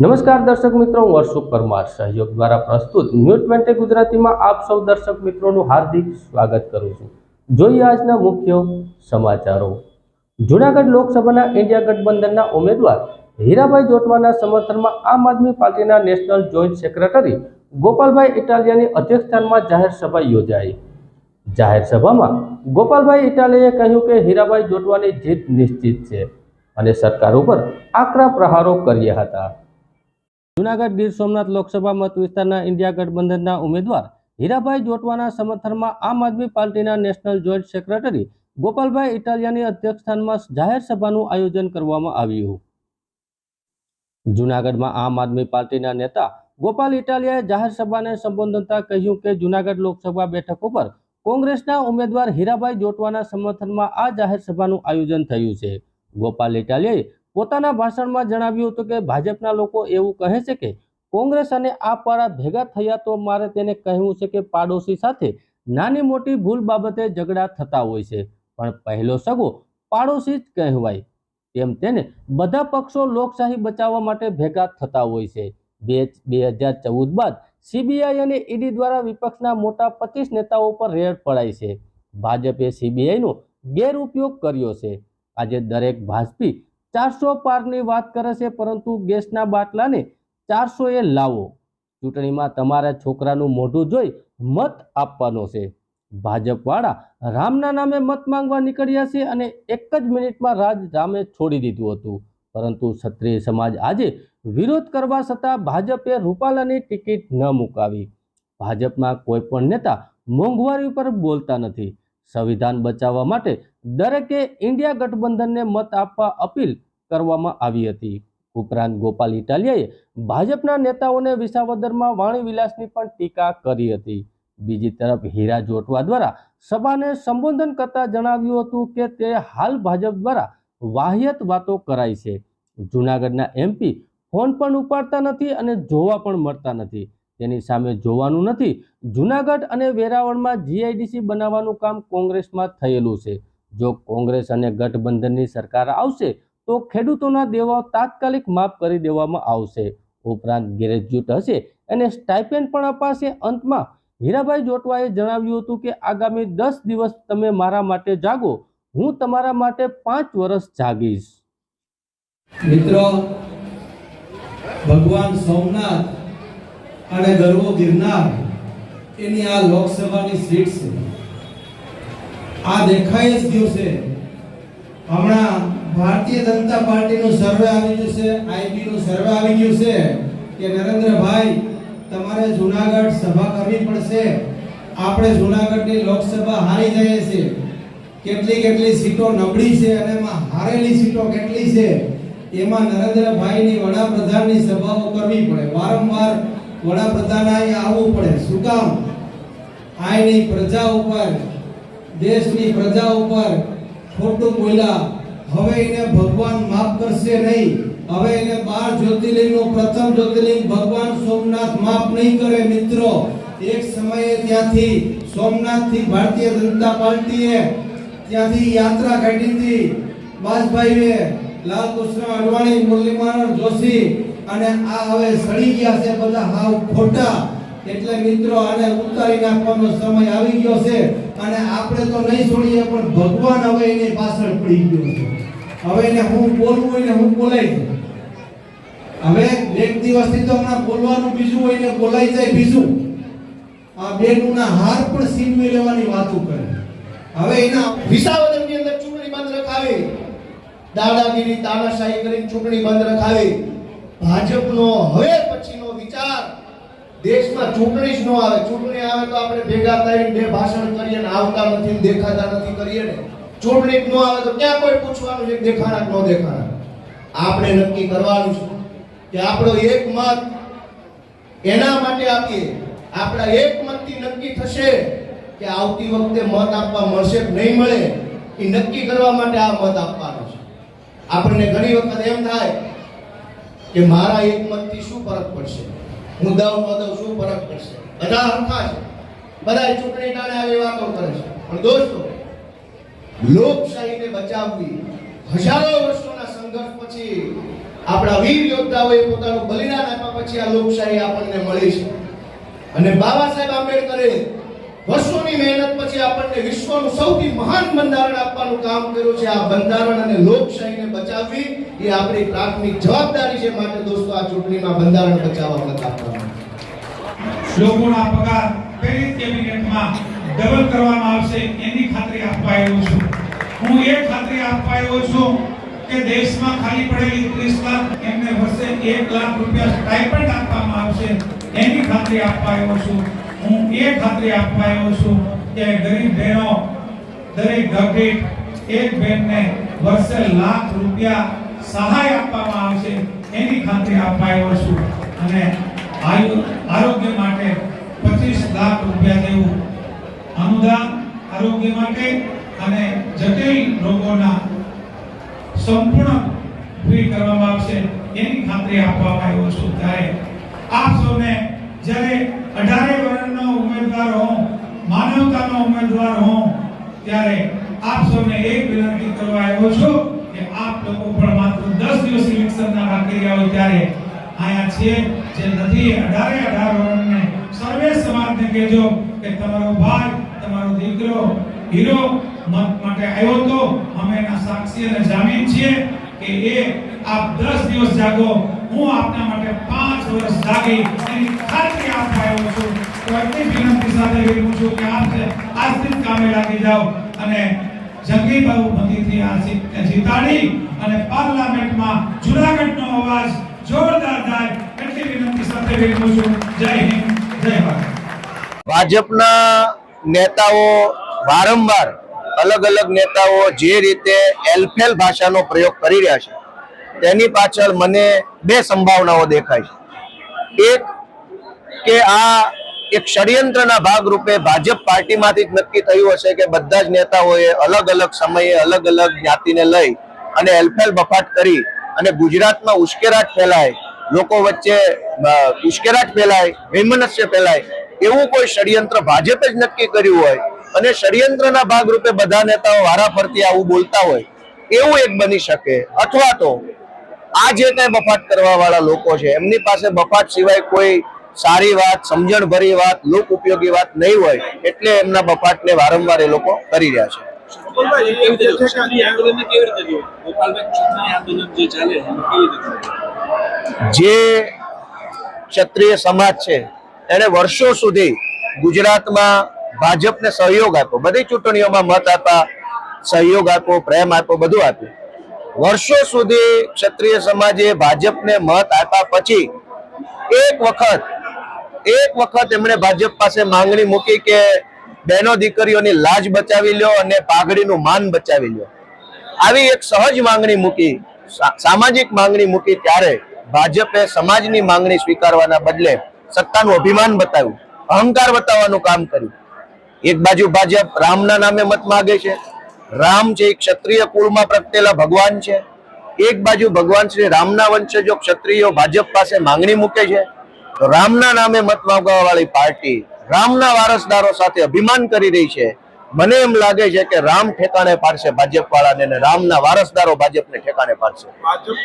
નમસ્કાર દર્શક મિત્રો, હું હર્ષુક પરમાર, સહયોગ દ્વારા પ્રસ્તુત ન્યૂઝ ટ્વેન્ટી ગુજરાતીમાં આપ સૌ દર્શક મિત્રોનું હાર્દિક સ્વાગત કરું છું. જોઈએ આજના મુખ્ય સમાચારો. જૂનાગઢ લોકસભાના ઇન્ડિયા ગઠબંધનના ઉમેદવાર હીરાભાઈ જોટવાના સમર્થનમાં આમ આદમી પાર્ટીના નેશનલ જોઈન્ટ સેક્રેટરી ગોપાલભાઈ ઇટાલિયાની અધ્યક્ષસ્થાનમાં જાહેર સભા યોજાઈ. જાહેર સભામાં ગોપાલભાઈ ઇટાલિયાએ કહ્યું કે હીરાભાઈ જોટવાની જીત નિશ્ચિત છે અને સરકાર ઉપર આકરા પ્રહારો કર્યા હતા. જૂનાગઢ ગીર સોમનાથ લોકસભા મત વિસ્તારના ઇન્ડિયા ગઠબંધનના ઉમેદવાર હીરાભાઈ જોટવાના સમર્થનમાં આમ આદમી પાર્ટીના નેશનલ જોઈન્ટ સેક્રેટરી ગોપાલભાઈ ઇટાલિયાની અધ્યક્ષસ્થાનમાં જાહેર સભાનું આયોજન કરવામાં આવ્યું. જૂનાગઢમાં આમ આદમી પાર્ટીના નેતા ગોપાલ ઇટાલિયાએ જાહેર સભાને સંબોધનતા કહ્યું કે જૂનાગઢ લોકસભા બેઠક ઉપર કોંગ્રેસના ઉમેદવાર હીરાભાઈ જોટવાના સમર્થનમાં આ જાહેર સભાનું આયોજન થયું છે. ગોપાલ ઇટાલિયાએ પોતાના ભાષણમાં જણાવ્યું હતું કે ભાજપના લોકો એવું કહે છે કે કોંગ્રેસ અને આપ વાળા ભેગા થયા તો મારે તેને કહેવું છે કે પાડોશી સાથે નાની મોટી ભૂલ બાબતે ઝઘડા થતા હોય છે. પણ પહેલો સગો પાડોશી જ કહેવાય. તેમ તેને બધા પક્ષો લોકશાહી બચાવવા માટે ભેગા થતા હોય છે. બે બે હજાર ચૌદ બાદ સીબીઆઈ અને ઈડી દ્વારા વિપક્ષના મોટા પચીસ નેતાઓ પર રેડ પડાઈ છે. ભાજપે સીબીઆઈનો ગેરઉપયોગ કર્યો છે. આજે દરેક ભાજપી ચારસો પારની વાત કરે છે, પરંતુ ગેસના બાટલાને ચારસો એ લાવો. ચૂંટણીમાં તમારા છોકરાનું મોઢું જોઈ મત આપવાનો છે. ભાજપવાળા રામના નામે મત માંગવા નીકળ્યા છે અને એક જ મિનિટમાં રાજ રામે છોડી દીધું હતું. પરંતુ ક્ષત્રિય સમાજ આજે વિરોધ કરવા છતાં ભાજપે રૂપાલાની ટિકિટ ન મુકાવી. ભાજપમાં કોઈ પણ નેતા મોંઘવારી પર બોલતા નથી. સંવિધાન બચાવવા માટે દરેકે ઇન્ડિયા ગઠબંધનને મત આપવા અપીલ કરવામાં આવી હતી. ઉપરાંત ગોપાલ ઇટાલિયાએ ભાજપના નેતાઓને વિસાવદરમાં વાણી વિલાસની પણ ટીકા કરી હતી. બીજી તરફ હીરા જોટવા દ્વારા સભાને સંબોધન કરતા જણાવ્યું હતું કે તે હાલ ભાજપ દ્વારા વાહિયત વાતો કરાય છે. જૂનાગઢના એમપી ફોન પણ ઉપાડતા નથી અને જોવા પણ મળતા નથી. તેની સામે જોવાનું નથી. જૂનાગઢ અને વેરાવળમાં જીઆઈડીસી બનાવવાનું કામ કોંગ્રેસમાં થયેલું છે. જો કોંગ્રેસ અને ગઠબંધનની સરકાર આવશે, તો ખેડૂતોના દેવાઓ તાત્કાલિક માફ કરી દેવામાં આવશે. ઉપરાંત ગ્રેજ્યુએટ હશે એને સ્ટાઇપેન્ડ પણ અપાશે. અંતમાં હીરાભાઈ જોટવાએ જણાવ્યું હતું કે, આગામી દસ દિવસ તમે મારા માટે જાગો. હું તમારા માટે પાંચ વર્ષ જાગીશ. મિત્રો, ભગવાન સોમનાથ અને ગરવો ગિરનાર, એની આ લોકસભાની સીટ છે. આ દેખાય જ ગયું છે. હમણાં ભારતીય જનતા પાર્ટીનું સર્વે આવી ગયું છે આઈબી નું સર્વે આવી ગયું છે કે નરેન્દ્રભાઈ, તમારે જુનાગઢ સભા કરવી પડશે. આપણે જુનાગઢની લોકસભા હારી જઈએ છીએ. કેટલી કેટલી સીટો નબળી છે અને એમાં હારેલી સીટો કેટલી છે, એમાં નરેન્દ્રભાઈની વડાપ્રધાનની સભાઓ કરવી પડે. વારંવાર વડાપ્રધાન અહીં આવવું પડે. શું કામ? અહીંની પ્રજા ઉપર દેશની પ્રજા ઉપર ખોટું બોલ્યા. હવે એને ભગવાન માફ કરશે નહીં. હવે એને બાર જ્યોતિર્લિંગનું પ્રથમ જ્યોતિર્લિંગ ભગવાન સોમનાથ માફ નહીં કરે, મિત્રો. એક સમયે ત્યાંથી સોમનાથથી ભારતીય જનતા પાર્ટીએ ત્યાંથી યાત્રા કાઢી હતી. વાજપાઈએ લાલકૃષ્ણ અડવાણી મુરલીમનોહર જોશી અને આ હવે સડી ગયા છે બધા હાવ ખોટા. એટલે મિત્રો, આને ઉતારી નાખવાનો સમય આવી ગયો છે. અને આપણે તો નહીં છોડીએ, પણ ભગવાન હવે એની પાછળ પડી ગયો છે. હવે એને હું બોલવું હોય ને હું બોલાઈ હવે એક દિવસથી તો હમણાં બોલવાનું બીજું હોય ને બોલાઈ જાય બીજું. આ બેનુના હાર પણ સીનવી લેવાની વાતો કરે. હવે એના વિસાવદરની અંદર ચૂંટણી બંધ રખાવી. દાદાગીરી તાનાશાહી કરીને ચૂંટણી બંધ રખાવી. ભાજપનો હવે પછીનો વિચાર દેશમાં ચૂંટણી જ ન આવે. ચૂંટણી આવે તો આપણે ભેગા થઈને બે ભાષણ કરીએ ને આવતા નથી દેખાતા નથી કરીએ ને. ચૂંટણી જ ન આવે તો ક્યાં કોઈ પૂછવાનું છે? દેખાણા ન દેખાણા? આપણે નક્કી કરવાનું છે કે આપણો એક મત એના માટે આપીએ. આપણા એક મતથી નક્કી થશે કે આવતી વખતે મત આપવા મળશે કે નહીં મળે એ નક્કી કરવા માટે આ મત આપવાનો છે. આપણને ઘણી વખત એમ થાય કે મારા એક મતથી શું ફરક પડશે? હું દઉં શું ફરક પડશે? બધા હરખા છે. બધા ચૂંટણી ટાણે આવી વાતો કરે છે. પણ દોસ્તો, લોકશાહીને બચાવવી, હજારો વર્ષોના સંઘર્ષ પછી આપણા વીર યોદ્ધાઓએ પોતાનું બલિદાન આપ્યા પછી આ લોકશાહી આપણને મળી છે. અને બાબા સાહેબ આંબેડકરે વર્ષોની મહેનત પછી આપણને વિશ્વનું સૌથી મહાન બંધારણ આપવાનું કામ કર્યું છે. આ બંધારણ અને લોકશાહીને બચાવવી એ આપણી પ્રાથમિક જવાબદારી છે. માટે દોસ્તો, આ ચૂંટણીમાં બંધારણ બચાવવા મત આપવાનું લોકોના પગાર પેરિસ કેબિનેટમાં ડબલ કરવામાં આવશે. એની ખાતરી આપવા આવ્યો છું. હું એ ખાતરી આપવા આવ્યો છું કે દેશમાં ખાલી પડેલી 30 લાખ એમને વર્ષે 1 લાખ રૂપિયા સ્ટાઇપન્ડ આપવામાં આવશે. એની ખાતરી આપવા આવ્યો છું. હું એ ખાતરી આપવા આવ્યો છું કે ગરીબ બહેનો, દરેક ઘરદીઠ એક બહેનને વર્ષે લાખ રૂપિયા સહાય આપવામાં આવશે એની ખાતરી આપવા આવ્યો છું. અને આરોગ્ય માટે 25 લાખ રૂપિયા જેવું અનુદાન આરોગ્ય માટે અને જટિલ રોગોના સંપૂર્ણ ફ્રી કરવામાં આવશે એની ખાતરી આપવામાં આવ્યો છું. ત્યારે આપ સૌને જ્યારે અઢારે વર્ષનો ઉમેદવાર હોઉં, માનવતાનો ઉમેદવાર હોઉં, ત્યારે આપ સૌને એક વિનંતી કરવા આવ્યો છું કે આપ લોકો પણ માત્ર દસ દિવસ ઇલેક્શનના બાકી રહ્યા હોય ત્યારે અહીંયા છે જે નથી અઢારે અઢાર વર્ષને સર્વે સમાજને કહેજો કે તમારો ભાઈ, તમારો દીકરો, હીરો મત માટે આવ્યો તો અમે એના સાક્ષી અને જામીન છીએ કે એ આપ 10 દિવસ જાગો. હું આપના માટે 5 વર્ષ જાગી એની વિનંતી છું કે આપ છે આજથી કામે લાગી જાઓ અને જંગી બહુમતીથી આ સીટને જીતાડી અને પાર્લામેન્ટમાં જુનાગઢનો અવાજ જોરદાર થાય એટલી વિનંતી સાથે વિનવું છું. જય હિન્દ, જય ભારત. ભાજપના નેતાઓ વારંવાર અલગ અલગ નેતાઓ જે રીતે એલફેલ ભાષાનો પ્રયોગ કરી રહ્યા છે, તેની પાછળ મને બે સંભાવનાઓ દેખાય છે. એક, કે આ એક ષડયંત્રના ભાગરૂપે ભાજપ પાર્ટીમાંથી જ નક્કી થયું હશે કે બધા જ નેતાઓએ અલગ અલગ સમયે અલગ અલગ જ્ઞાતિને લઈ અને એલફેલ બફાટ કરી અને ગુજરાતમાં ઉશ્કેરાટ ફેલાય, લોકો વચ્ચે ઉશ્કેરાટ ફેલાય, વૈમનસ્ય ફેલાય, એવું કોઈ ષડયંત્ર ભાજપે જ નક્કી કર્યું હોય અને ષડયંત્રના ભાગરૂપે બધા નેતાઓ વારાફરતી આવું બોલતા હોય, એવું એક બની શકે. અથવા તો આ જે કઈ બફાટ કરવા વાળા લોકો છે, એમની પાસે બફાટ સિવાય કોઈ સારી વાત સમજણ ભરી વાત લોક ઉપયોગી વાત નહીં હોય એટલે એમના બફાટને વારંવાર એ લોકો કરી રહ્યા છે? જે ક્ષત્રિય સમાજ છે એને વર્ષો સુધી ગુજરાતમાં ભાજપને સહયોગ આપ્યો. બધી ચૂંટણીઓમાં મત આપ્યા સહયોગ આપ્યો પ્રેમ આપ્યો બધું આપ્યું. વર્ષો સુધી ક્ષત્રિય સમાજે ભાજપને મત આપ્યા પછી એક વખત એક વખત એમણે ભાજપ પાસે માંગણી મૂકી કે બહેનો દીકરીઓની લાજ બચાવી લ્યો અને પાઘડીનું માન બચાવી લ્યો. આવી એક સહજ માંગણી મૂકી સામાજિક માંગણી મૂકી ત્યારે ભાજપે સમાજની માંગણી સ્વીકારવાના બદલે સત્તાનું અભિમાન બતાવ્યું, અહંકાર બતાવવાનું કામ કર્યું. એક બાજુ ભાજપ રામના નામે મત માગે છે, રામ છે એ ક્ષત્રિય કુળમાં પ્રગટેલા ભગવાન છે. એક બાજુ ભગવાન શ્રી રામના વંશજો ક્ષત્રિયો ભાજપ પાસે માંગણી મૂકે છે રામના નામે મત માંગવા વાળી પાર્ટી રામના વારસદારો સાથે અભિમાન કરી રહી છે. મને એમ લાગે છે કે રામ ઠેકાણે પાડશે ભાજપ વાળાને રામના વારસદારો ભાજપને ઠેકાણે પાડશે. ભાજપ